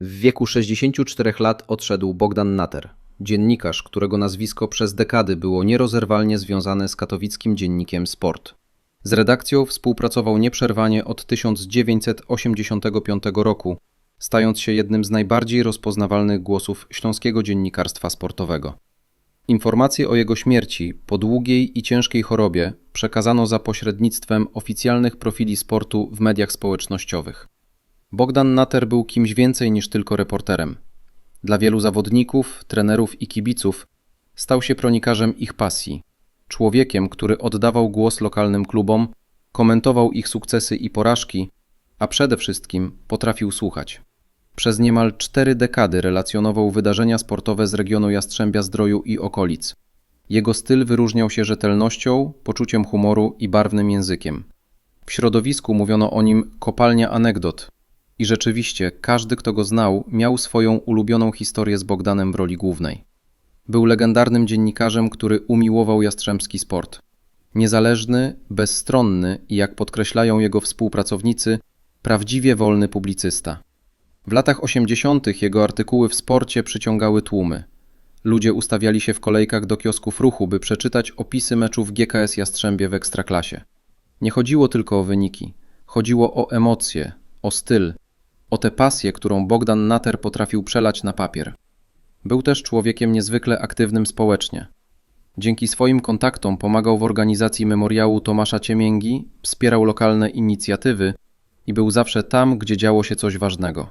W wieku 64 lat odszedł Bogdan Nater, dziennikarz, którego nazwisko przez dekady było nierozerwalnie związane z katowickim dziennikiem Sport. Z redakcją współpracował nieprzerwanie od 1985 roku, stając się jednym z najbardziej rozpoznawalnych głosów śląskiego dziennikarstwa sportowego. Informacje o jego śmierci po długiej i ciężkiej chorobie przekazano za pośrednictwem oficjalnych profili sportu w mediach społecznościowych. Bogdan Nater był kimś więcej niż tylko reporterem. Dla wielu zawodników, trenerów i kibiców stał się kronikarzem ich pasji. Człowiekiem, który oddawał głos lokalnym klubom, komentował ich sukcesy i porażki, a przede wszystkim potrafił słuchać. Przez niemal cztery dekady relacjonował wydarzenia sportowe z regionu Jastrzębia Zdroju i okolic. Jego styl wyróżniał się rzetelnością, poczuciem humoru i barwnym językiem. W środowisku mówiono o nim kopalnia anegdot. I rzeczywiście, każdy, kto go znał, miał swoją ulubioną historię z Bogdanem w roli głównej. Był legendarnym dziennikarzem, który umiłował jastrzębski sport. Niezależny, bezstronny i, jak podkreślają jego współpracownicy, prawdziwie wolny publicysta. W latach 80. jego artykuły w sporcie przyciągały tłumy. Ludzie ustawiali się w kolejkach do kiosków ruchu, by przeczytać opisy meczów GKS Jastrzębie w Ekstraklasie. Nie chodziło tylko o wyniki. Chodziło o emocje, o styl, o tę pasję, którą Bogdan Nater potrafił przelać na papier. Był też człowiekiem niezwykle aktywnym społecznie. Dzięki swoim kontaktom pomagał w organizacji memoriału Tomasza Ciemięgi, wspierał lokalne inicjatywy i był zawsze tam, gdzie działo się coś ważnego.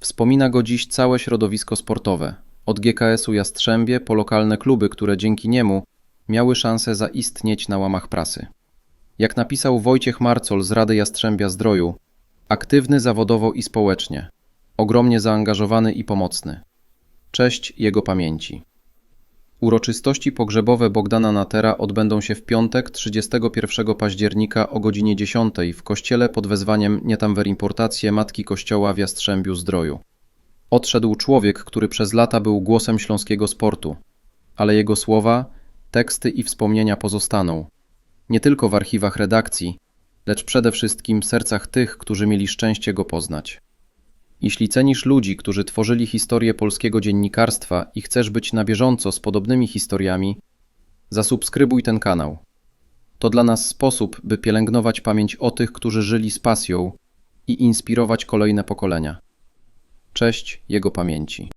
Wspomina go dziś całe środowisko sportowe, od GKS-u Jastrzębie po lokalne kluby, które dzięki niemu miały szansę zaistnieć na łamach prasy. Jak napisał Wojciech Marcol z Rady Jastrzębia Zdroju, aktywny zawodowo i społecznie, ogromnie zaangażowany i pomocny. Cześć jego pamięci. Uroczystości pogrzebowe Bogdana Natera odbędą się w piątek 31 października o godzinie 10 w kościele pod wezwaniem Nie tam wer importację Matki Kościoła w Jastrzębiu Zdroju. Odszedł człowiek, który przez lata był głosem śląskiego sportu, ale jego słowa, teksty i wspomnienia pozostaną nie tylko w archiwach redakcji, lecz przede wszystkim sercach tych, którzy mieli szczęście go poznać. Jeśli cenisz ludzi, którzy tworzyli historię polskiego dziennikarstwa i chcesz być na bieżąco z podobnymi historiami, zasubskrybuj ten kanał. To dla nas sposób, by pielęgnować pamięć o tych, którzy żyli z pasją i inspirować kolejne pokolenia. Cześć jego pamięci.